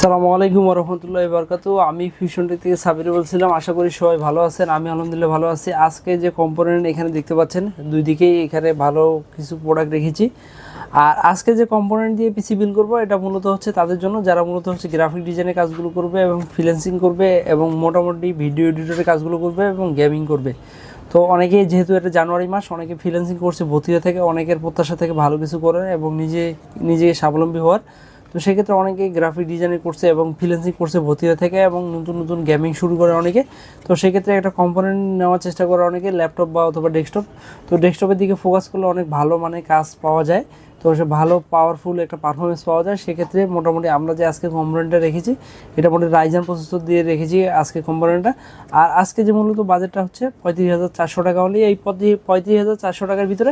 সালামু আলাইকুম রহমতুল্লাহ বরকাতু আমি ফিউশনটি থেকে সাবির বলছিলাম, আশা করি সবাই ভালো আছেন। আমি আলহামদুলিল্লাহ ভালো আছি। আজকে যে কম্পোনেন্ট এখানে দেখতে পাচ্ছেন, দুই দিকেই এখানে ভালো কিছু প্রোডাক্ট রেখেছি। আর আজকে যে কম্পোনেন্ট দিয়ে পিসি বিল করব, এটা মূলত হচ্ছে তাদের জন্য, যারা মূলত হচ্ছে গ্রাফিক ডিজাইনের কাজগুলো করবে এবং ফ্রিল্যান্সিং করবে এবং মোটামুটি ভিডিও এডিটরের কাজগুলো করবে এবং গেমিং করবে। তো অনেকে যেহেতু এটা জানুয়ারি মাস, অনেকে ফ্রিল্যান্সিং করছে ভর্তি থেকে, অনেকের প্রত্যাশা থেকে ভালো কিছু করার এবং নিজে নিজে স্বাবলম্বী হওয়ার। তো সেক্ষেত্রে অনেকে গ্রাফিক ডিজাইনিং করছে এবং ফ্রিল্যান্সিং করছে ভর্তি হয়ে থাকে এবং নতুন নতুন গেমিং শুরু করে অনেকে। তো সেক্ষেত্রে একটা কম্পোনেন্ট নেওয়ার চেষ্টা করে অনেকে ল্যাপটপ বা অথবা ডেস্কটপ তো ডেস্কটপের দিকে ফোকাস করলে অনেক ভালো মানে কাজ পাওয়া যায়। তো সে ভালো পাওয়ারফুল একটা পারফরমেন্স পাওয়া যায়। সেক্ষেত্রে মোটামুটি আমরা যে আজকে কম্পোনেন্টটা রেখেছি, এটা মোটামুটি রাইজান প্রসেসর দিয়ে রেখেছি আজকে কম্পোনেন্টটা আর আজকে যে মূলত বাজেটটা হচ্ছে পঁয়ত্রিশ হাজার চারশো টাকা হলে এই পঁয়ত্রিশ হাজার চারশো টাকার ভিতরে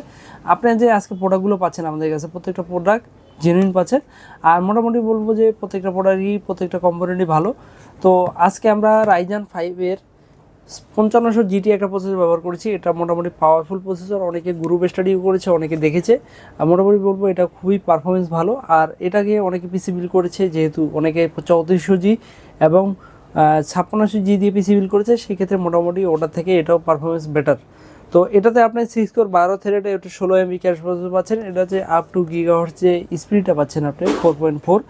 আপনার যে আজকে প্রোডাক্টগুলো পাচ্ছেন আমাদের কাছে, প্রত্যেকটা প্রোডাক্ট জেনুইন পাচ্ছেন আর মোটামুটি বলব যে প্রত্যেকটা প্রোডাক্টই প্রত্যেকটা কম্পোনেন্টই ভালো। তো আজকে আমরা রাইজান ফাইভের পঞ্চান্নশো জিটি একটা প্রসেসর ব্যবহার করেছি। এটা মোটামুটি পাওয়ারফুল প্রসেসর অনেকে গ্রুপ স্টাডিও করেছে, অনেকে দেখেছে। আর মোটামুটি বলব এটা খুবই পারফরমেন্স ভালো। আর এটাকে অনেকে পিসি বিল করেছে, যেহেতু অনেকে চৌত্রিশশো জি এবং ছাপ্পান্নশো জি দিয়ে পিসি বিল করেছে, সেক্ষেত্রে মোটামুটি ওটার থেকে এটাও পারফরমেন্স বেটার তো এটাতে আপনি সিক্স কোর বারো থ্রেডে একটু ষোলো এমবি ক্যাশ প্রসেসর পাচ্ছেন। এটাতে আপ টু গিগাহার্স যে স্পিডটা পাচ্ছেন আপনি ফোর পয়েন্ট ফোর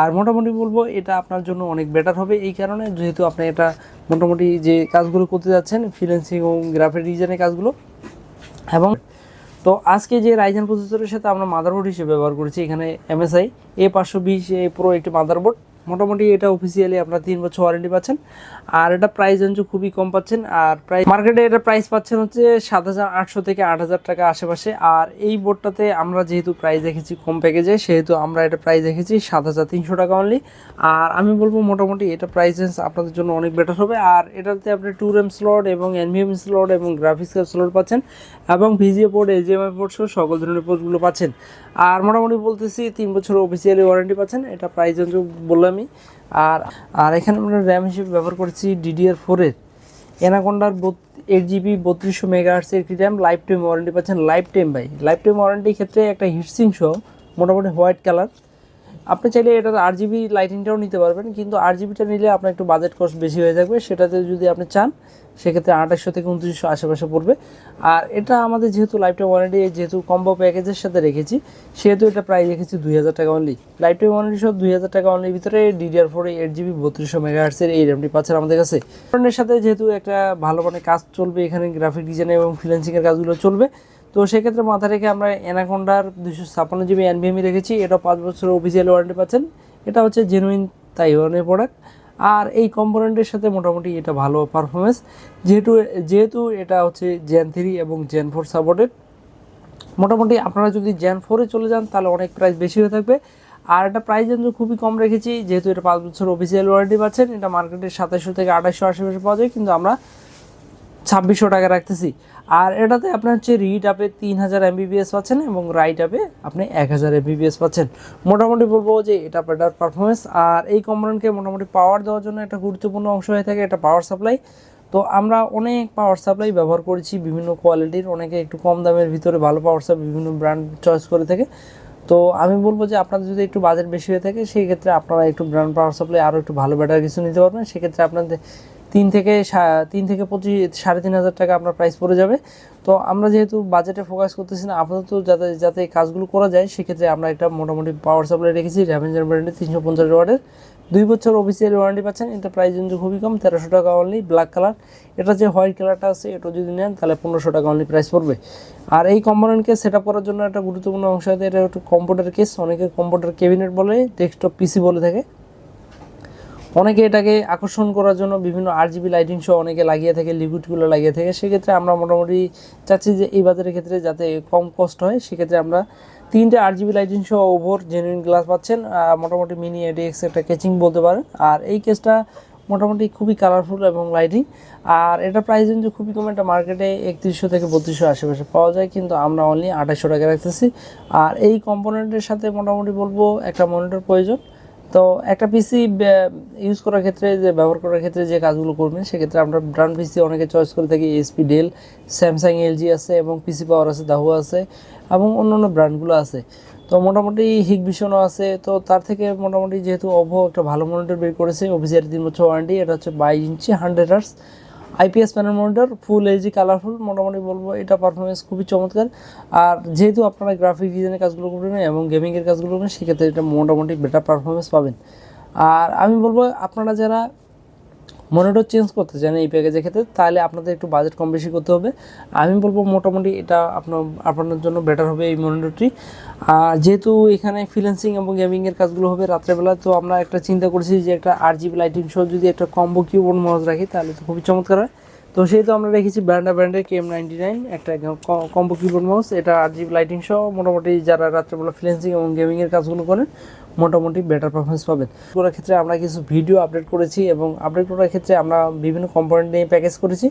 আর মোটামুটি বলব, এটা আপনার জন্য অনেক বেটার হবে। এই কারণে যেহেতু আপনি এটা মোটামুটি যে কাজগুলো করতে যাচ্ছেন ফ্রিল্যান্সিং এবং গ্রাফিক ডিজাইনের কাজগুলো। এবং তো আজকে যে রাইজেন প্রসেসরের সাথে আমরা মাদারবোর্ড হিসেবে ব্যবহার করেছি, এখানে এমএসআই এ পাঁচশো বিশ এ প্রো একটি মাদারবোর্ড মোটামুটি এটা অফিসিয়ালি আপনারা তিন বছর ওয়ারেন্টি পাচ্ছেন। আর এটা প্রাইস রেঞ্জও খুবই কম পাচ্ছেন। আর প্রাইস মার্কেটে এটা প্রাইস পাচ্ছেন হচ্ছে সাত হাজার আটশো থেকে আট হাজার টাকা আশেপাশে। আর এই বোর্ডটাতে আমরা যেহেতু প্রাইস দেখেছি কম প্যাকেজে সেহেতু আমরা এটা প্রাইস দেখেছি সাত হাজার তিনশো টাকা অনলি আর আমি বলব মোটামুটি এটা প্রাইস রেঞ্জ আপনাদের জন্য অনেক বেটার হবে। আর এটাতে আপনি টু রেম স্লট এবং এনভিএম স্লট এবং গ্রাফিক্স কার্ড স্লট পাচ্ছেন এবং ভিজিএ পোর্ট এইচডিএমআই পোর্ট সহ সকল ধরনের পোর্টগুলো পাচ্ছেন। আর মোটামুটি বলতেছি তিন বছর অফিসিয়ালি ওয়ারেন্টি পাচ্ছেন। এটা প্রাইস রেঞ্জ বললামই আর আর এখানে আমরা র্যাম হিসেবে ব্যবহার করেছি ডিডিআর ফোরের এনাকোন্ডার এইট জিবি বত্রিশশো মেগাহার্সের একটি র্যাম লাইফ টাইম ওয়ারেন্টি পাচ্ছেন। Lifetime by lifetime ওয়ারেন্টির ক্ষেত্রে একটা হিটসিং সহ মোটামুটি হোয়াইট কালার আপনি চাইলে এটা আট জিবি লাইটিংটাও নিতে পারবেন, কিন্তু আট জিবিটা নিলে আপনার একটু বাজেট কস্ট বেশি হয়ে যাবে সেটাতে যদি আপনি চান, সেক্ষেত্রে আঠাশশো থেকে উনত্রিশশো আশেপাশে পড়বে। আর এটা আমাদের যেহেতু লাইফটাইম ওয়ারেন্টি যেহেতু কম্বো প্যাকেজের সাথে রেখেছি, সেহেতু এটা প্রায় রেখেছি দুই হাজার টাকা অনলি লাইফটাইম ওয়ারেন্টি সহ দুই হাজার টাকা অনলির ভিতরে ডিডিআর ফোর এইট জিবি বত্রিশশো মেগাহার্সের এই র্যামটি পাচ্ছেন আমাদের কাছে। ফোনের সাথে যেহেতু একটা ভালো মানে কাজ চলবে, এখানে গ্রাফিক ডিজাইন এবং ফ্রিল্যান্সিংয়ের কাজগুলো চলবে তো সেক্ষেত্রে মাথা রেখে আমরা অ্যানাকোন্ডার দুশো ছাপ্পান্ন জিবি এনভিএমই রেখেছি, এটা পাঁচ বছরের অফিসিয়াল ওয়ারেন্টি পাচ্ছেন। এটা হচ্ছে জেনুইন তাইওয়ানের প্রোডাক্ট আর এই কম্পোনেন্টের সাথে মোটামুটি এটা ভালো পারফরমেন্স যেহেতু যেহেতু এটা হচ্ছে জেন থ্রি এবং জেন ফোর সাপোর্টেড মোটামুটি আপনারা যদি জেন ফোরে চলে যান, তাহলে অনেক প্রাইস বেশি হয়ে থাকবে। আর এটা প্রাইস রেঞ্জ খুবই কম রেখেছি, যেহেতু এটা পাঁচ বছর অফিসিয়াল ওয়ারেন্টি পাচ্ছেন, এটা মার্কেটে সাতাশশো থেকে আঠাশশো আশেপাশে পাওয়া যায়, কিন্তু আমরা ছাব্বিশশো টাকা রাখতেছি। আর এটাতে আপনার হচ্ছে রিড আপে তিন হাজার এমবিবিএস পাচ্ছেন এবং রাইট আপে আপনি এক হাজার এমবিবিএস পাচ্ছেন। মোটামুটি বলব যে এটা বেটার পারফরমেন্স আর এই কম্পোনেন্টকে মোটামুটি পাওয়ার দেওয়ার জন্য একটা গুরুত্বপূর্ণ অংশ হয়ে থাকে, এটা পাওয়ার সাপ্লাই তো আমরা অনেক পাওয়ার সাপ্লাই ব্যবহার করেছি বিভিন্ন কোয়ালিটির অনেকে একটু কম দামের ভিতরে ভালো পাওয়ার সাপ্লাই বিভিন্ন ব্র্যান্ড চয়েস করে থাকে। তো আমি বলব যে আপনাদের যদি একটু বাজেট বেশি হয়ে থাকে সেই ক্ষেত্রে আপনারা একটু ব্র্যান্ড পাওয়ার সাপ্লাই আরও একটু ভালো বেটার কিছু নিতে পারবেন। সেক্ষেত্রে আপনাদের তিন থেকে তিন থেকে পঁচিশ, সাড়ে তিন হাজার টাকা আপনার প্রাইস পড়ে যাবে। তো আমরা যেহেতু বাজেটে ফোকাস করতেছি না, আপাতত যাতে যাতে এই কাজগুলো করা যায়, সেক্ষেত্রে আমরা একটা মোটামুটি পাওয়ার সাপ্লাই রেখেছি র্যাভেঞ্জার ব্র্যান্ডের তিনশো পঞ্চাশ ওয়ার্ডের। দুই বছর অফিসিয়াল ওয়ারেন্টি পাচ্ছেন, এটা প্রাইস কিন্তু খুবই কম, তেরোশো টাকা অনলি ব্ল্যাক কালার এটা যে হোয়াইট কালারটা আছে এটা যদি নেন, তাহলে পনেরোশো টাকা অনলি প্রাইস পড়বে। আর এই কম্পোনেন্টকে সেট আপ করার জন্য একটা গুরুত্বপূর্ণ অংশ হয়তো, এটা একটু কম্পিউটার কেস অনেকে কম্পিউটার ক্যাবিনেট বলে ডেস্কটপ পিসি বলে থাকে। অনেকে এটাকে আকর্ষণ করার জন্য বিভিন্ন আর জিবি লাইটিং সহ অনেকে লাগিয়ে থাকে লিকুইডগুলো লাগিয়ে থাকে। সেক্ষেত্রে আমরা মোটামুটি চাচ্ছি যে এই বাজারের ক্ষেত্রে যাতে কম কষ্ট হয়, সেক্ষেত্রে আমরা তিনটে আর জিবি লাইটিং সহ ওভর জেনুইন গ্লাস পাচ্ছেন মোটামুটি মিনি এডিএক্স একটা কেচিং বলতে পারেন। আর এই কেসটা মোটামুটি খুবই কালারফুল এবং লাইটিং আর এটা প্রাইস রেঞ্জ খুবই কম একটা মার্কেটে একত্রিশশো থেকে বত্রিশশো আশেপাশে পাওয়া যায়, কিন্তু আমরা অনলি আঠাশশো টাকা রাখতেছি। আর এই কম্পোনেন্টের সাথে মোটামুটি বলব একটা মনিটর প্রয়োজন। তো একটা পিসি ইউজ করার ক্ষেত্রে যে, ব্যবহার করার ক্ষেত্রে যে কাজগুলো করবেন, সেক্ষেত্রে আমরা ব্র্যান্ড পিসি অনেকে চয়েস করে থাকি এসপি ডেল স্যামসাং এলজি আছে এবং পিসি পাওয়ার আছে দাহু আছে এবং অন্য অন্য ব্র্যান্ডগুলো আছে। তো মোটামুটি হিক ভিশনও আছে। তো তার থেকে মোটামুটি যেহেতু অভো একটা ভালো মনিটর বের করেছে অফিসিয়ার তিন বছর ওয়ারেন্টি এটা হচ্ছে বাইশ inch hundred hertz IPS panel monitor full HD colourful মোটামুটি বলব এটা পারফরমেন্স খুবই চমৎকার। আর যেহেতু আপনারা গ্রাফিক ডিজাইনের কাজগুলো করবেন এবং গেমিংয়ের কাজগুলো করবেন, সেক্ষেত্রে এটা মোটামুটি বেটার পারফরমেন্স পাবেন। আর আমি বলব আপনারা যারা মনিটর চেঞ্জ করতে চান এই প্যাকেজের ক্ষেত্রে, তাহলে আপনাদের একটু বাজেট কম বেশি করতে হবে। আমি বলব মোটামুটি এটা আপনার আপনার জন্য বেটার হবে এই মনিটরটি। যেহেতু এখানে ফ্রিল্যান্সিং এবং গেমিংয়ের কাজগুলো হবে রাত্রেবেলা, তো আমরা একটা চিন্তা করেছি যে একটা আর জিবি লাইটিং সহ যদি একটা কম্বো কিউবোর্ড মাউস রাখি, তাহলে তো খুবই চমৎকার হয়। তো সেই তো আমরা রেখেছি ব্র্যান্ডা ব্র্যান্ডের কেএম নাইনটি নাইন একটা কম্বো কিবোর্ড মাউস এটা আর জিবি লাইটিং সহ মোটামুটি যারা রাত্রেবেলা ফ্রিলেন্সিং এবং গেমিংয়ের কাজগুলো করেন, মোটামুটি বেটার পারফরমেন্স পাবেন। করার ক্ষেত্রে আমরা কিছু ভিডিও আপডেট করেছি এবং আপডেট করার ক্ষেত্রে আমরা বিভিন্ন কম্পোনেন্ট নিয়ে প্যাকেজ করেছি।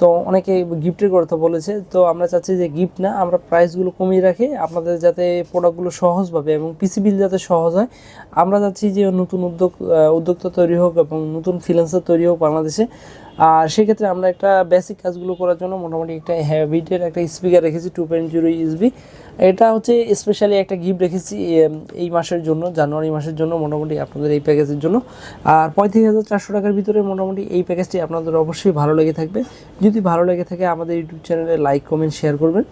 তো অনেকে গিফটের কথা বলেছে, তো আমরা চাচ্ছি যে গিফট না, আমরা প্রাইসগুলো কমিয়ে রাখি, আপনাদের যাতে প্রোডাক্টগুলো সহজভাবে এবং পিসি বিল যাতে সহজ হয়। আমরা চাচ্ছি যে নতুন উদ্যোগ উদ্যোক্তা তৈরি হোক এবং নতুন ফ্রিল্যান্সার তৈরি হোক বাংলাদেশে। আর সেক্ষেত্রে আমরা একটা বেসিক কাজগুলো করার জন্য মোটামুটি একটা হ্যাবিটের একটা স্পিকার রেখেছি টু পয়েন্ট জিরো ইউএসবি এটা হচ্ছে স্পেশালি একটা গিফট রেখেছি এই মাসের জন্য, জানুয়ারি মাসের জন্য, মোটামুটি আপনাদের এই প্যাকেজের জন্য। আর পঁয়ত্রিশ হাজার চারশো টাকার ভিতরে মোটামুটি এই প্যাকেজটি আপনাদের অবশ্যই ভালো লেগে থাকবে। যদি ভালো লেগে থাকে, আমাদের ইউটিউব চ্যানেলে লাইক কমেন্ট শেয়ার করবেন।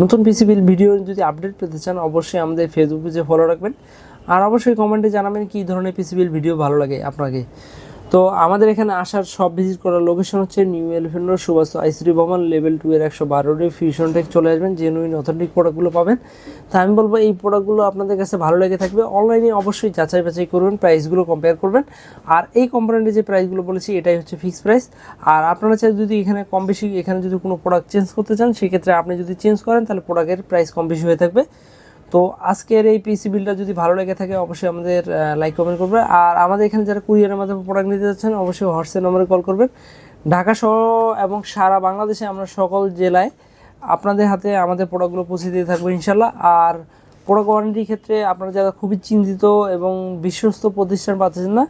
নতুন পিসি বিল ভিডিও যদি আপডেট পেতে চান, অবশ্যই আমাদের ফেসবুক পেজে ফলো রাখবেন। আর অবশ্যই কমেন্টে জানাবেন কী ধরনের পিসি বিল ভিডিও ভালো লাগে আপনাকে। তো আমাদের এখানে আসার সব ভিজিট করার লোকেশন হচ্ছে new elephant road Subhash ICD ভবন লেভেল টু এর একশো বারো ডে ফিউশন টেক চলে আসবেন জেনুইন অথেন্টিক প্রোডাক্টগুলো পাবেন। তা আমি বলব এই প্রোডাক্টগুলো আপনাদের কাছে ভালো লেগে থাকবে অনলাইনে অবশ্যই যাচাই বাছাই করবেন প্রাইসগুলো কম্পেয়ার করবেন। আর এই কোম্পানির যে প্রাইসগুলো বলেছি, এটাই হচ্ছে ফিক্সড প্রাইস আর আপনারা চাই যদি এখানে কম বেশি, এখানে যদি কোনো প্রোডাক্ট চেঞ্জ করতে চান, সেক্ষেত্রে আপনি যদি চেঞ্জ করেন, তাহলে প্রোডাক্টের প্রাইস কম বেশি হয়ে থাকবে। তো আজকের এই পিসি বিলটা যদি ভালো লেগে থাকে, অবশ্যই আমাদের লাইক কমেন্ট করবে। আর আমাদের এখানে যারা কুরিয়ারের মাধ্যমে প্রোডাক্ট নিতে যাচ্ছেন, অবশ্যই হোয়াটসঅ্যাপ নম্বরে কল করবেন। ঢাকা সহ এবং সারা বাংলাদেশে আমরা সকল জেলায় আপনাদের হাতে আমাদের প্রোডাক্টগুলো পৌঁছে দিয়ে থাকব ইনশাল্লাহ আর প্রোডাক্ট ওয়ারেন্টির ক্ষেত্রে আপনারা যারা খুবই চিন্তিত এবং বিশ্বস্ত প্রতিষ্ঠান পাচ্ছেন না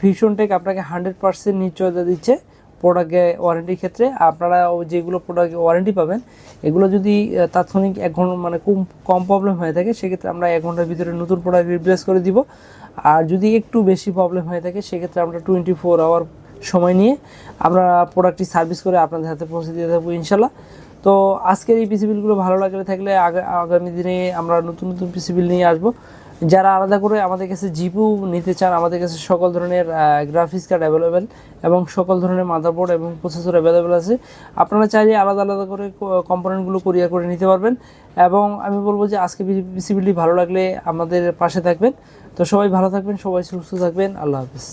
ফিউশন টেক আপনাকে হান্ড্রেড পার্সেন্ট নিশ্চয়তা দিচ্ছে। প্রোডাক্টে ওয়ারেন্টির ক্ষেত্রে আপনারা যেগুলো প্রোডাক্ট ওয়ারেন্টি পাবেন, এগুলো যদি তাৎক্ষণিক এক ঘণ্টা মানে কম কম প্রবলেম হয়ে থাকে, সেক্ষেত্রে আমরা এক ঘণ্টার ভিতরে নতুন প্রোডাক্ট রিপ্লেস করে দিব। আর যদি একটু বেশি প্রবলেম হয়ে থাকে, সেক্ষেত্রে আমরা টোয়েন্টি ফোর আওয়ার সময় নিয়ে আমরা প্রোডাক্টটি সার্ভিস করে আপনাদের হাতে পৌঁছে দিয়ে থাকব ইনশাল্লাহ তো আজকের এই পিসি বিলগুলো ভালো লাগলে থাকলে আগা- আগামী দিনে আমরা নতুন নতুন পিসি বিল নিয়ে আসব। যারা আলাদা করে আমাদের কাছে জিপু নিতে চান, আমাদের কাছে সকল ধরনের গ্রাফিক্স কার্ড অ্যাভেলেবেল এবং সকল ধরনের মাদারবোর্ড এবং প্রসেসর অ্যাভেলেবেল আছে। আপনারা চাইলে আলাদা আলাদা করে কম্পোনেন্টগুলো কুরিয়ার করে নিতে পারবেন এবং আমি বলব যে আজকে পিসিবিলিটি ভালো লাগলে আমাদের পাশে থাকবেন। তো সবাই ভালো থাকবেন, সবাই সুস্থ থাকবেন। আল্লাহ হাফিজ।